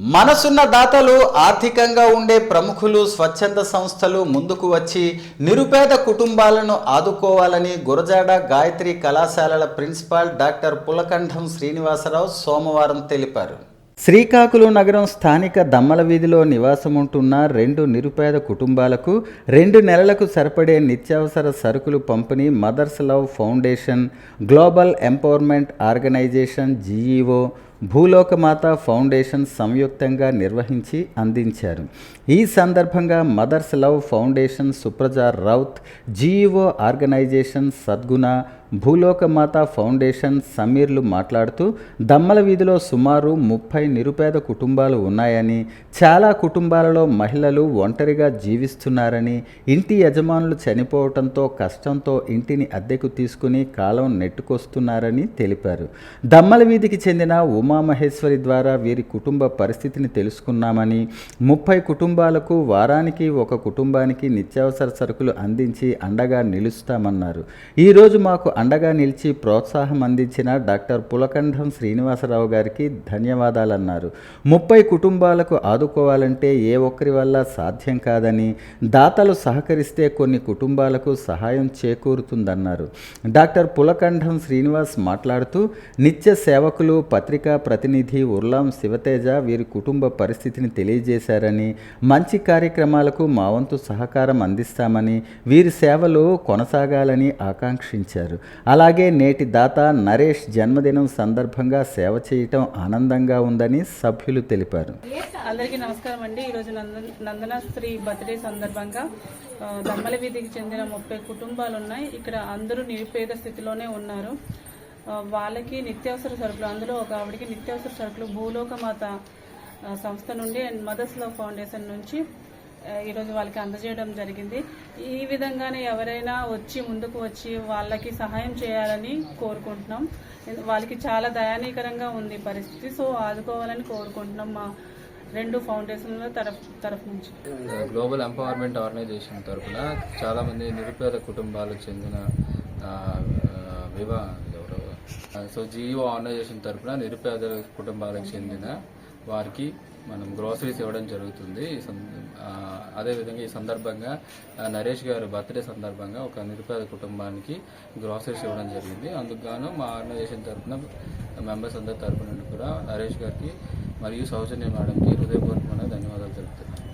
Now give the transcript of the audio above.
మనసున్న దాతలు ఆర్థికంగా ఉండే ప్రముఖులు స్వచ్ఛంద సంస్థలు ముందుకు వచ్చి నిరుపేద కుటుంబాలను ఆదుకోవాలని గురజాడ గాయత్రి కళాశాలల ప్రిన్సిపాల్ డాక్టర్ పులకంఠం శ్రీనివాసరావు సోమవారం తెలిపారు. శ్రీకాకుళం నగరం స్థానిక దమ్మల వీధిలో నివాసముంటున్న రెండు నిరుపేద కుటుంబాలకు రెండు నెలలకు సరిపడే నిత్యావసర సరుకులు పంపిణీ mother's love foundation global empowerment organization GEO Bhulokamatha foundation సంయుక్తంగా నిర్వహించి అందించారు. ఈ సందర్భంగా mother's love foundation Supraja Raut GEO organization Sadguna Bhulokamatha foundation సమీర్లు మాట్లాడుతూ దమ్మల వీధిలో సుమారు ముప్పై నిరుపేద కుటుంబాలు ఉన్నాయని చాలా కుటుంబాలలో మహిళలు ఒంటరిగా జీవిస్తున్నారని ఇంటి యజమానులు చనిపోవటంతో కష్టంతో ఇంటిని అద్దెకు తీసుకుని కాలం నెట్టుకొస్తున్నారని తెలిపారు. దమ్మల వీధికి చెందిన ఉమామహేశ్వరి ద్వారా వీరి కుటుంబ పరిస్థితిని తెలుసుకున్నామని ముప్పై కుటుంబాలకు వారానికి ఒక కుటుంబానికి నిత్యావసర సరుకులు అందించి అండగా నిలుస్తామన్నారు. ఈరోజు మాకు అండగా నిలిచి ప్రోత్సాహం అందించిన డాక్టర్ పులకంఠం శ్రీనివాసరావు గారికి ధన్యవాదాలన్నారు. ముప్పై కుటుంబాలకు ఆదుకోవాలంటే ఏ ఒక్కరి వల్ల సాధ్యం కాదని దాతలు సహకరిస్తే కొన్ని కుటుంబాలకు సహాయం చేకూరుతుందన్నారు. డాక్టర్ పులకంఠం శ్రీనివాస్ మాట్లాడుతూ నిత్య సేవకులు పత్రికా ప్రతినిధి ఉర్లాం శివతేజ వీరి కుటుంబ పరిస్థితిని తెలియజేశారని మంచి కార్యక్రమాలకు మా వంతు సహకారం అందిస్తామని వీరి సేవలు కొనసాగాలని ఆకాంక్షించారు. అలాగే నేటి దాత నరేష్ జన్మదినం సందర్భంగా సేవ చేయటం ఆనందంగా ఉందని సభ్యులు తెలిపారు. అందరికీ నమస్కారం అండి. ఈరోజు నందన స్త్రీ బర్త్డే సందర్భంగా దమ్మల వీధికి చెందిన ముప్పై కుటుంబాలు ఉన్నాయి ఇక్కడ అందరూ నిరుపేద స్థితిలోనే ఉన్నారు. వాళ్ళకి నిత్యావసర సరుకులు అందులో ఒక ఆవిడకి నిత్యావసర సరుకులు భూలోకమాత సంస్థ నుండి అండ్ మదర్స్ లవ్ ఫౌండేషన్ నుంచి ఈరోజు వాళ్ళకి అందజేయడం జరిగింది. ఈ విధంగానే ఎవరైనా వచ్చి ముందుకు వచ్చి వాళ్ళకి సహాయం చేయాలని కోరుకుంటున్నాం. వాళ్ళకి చాలా దయానీకరంగా ఉంది పరిస్థితి. సో ఆదుకోవాలని కోరుకుంటున్నాం మా రెండు ఫౌండేషన్ల తరఫు తరఫు నుంచి. గ్లోబల్ ఎంపవర్మెంట్ ఆర్గనైజేషన్ తరఫున చాలామంది నిరుపేద కుటుంబాలకు చెందిన వివా ఎవరు? సో జియో ఆర్గనైజేషన్ తరఫున నిరుపేద కుటుంబాలకు చెందిన వారికి మనం గ్రోసరీస్ ఇవ్వడం జరుగుతుంది. ఈ అదేవిధంగా ఈ సందర్భంగా నరేష్ గారు బర్త్డే సందర్భంగా ఒక నిరుపేద కుటుంబానికి గ్రోసరీస్ ఇవ్వడం జరిగింది. అందుకు గాను మా ఆర్గనైజేషన్ తరఫున మెంబర్స్ అందరి తరఫున నుండి కూడా నరేష్ గారికి మరియు సౌజన్య మేడంకి హృదయపూర్వకమైన ధన్యవాదాలు తెలుపుతున్నాను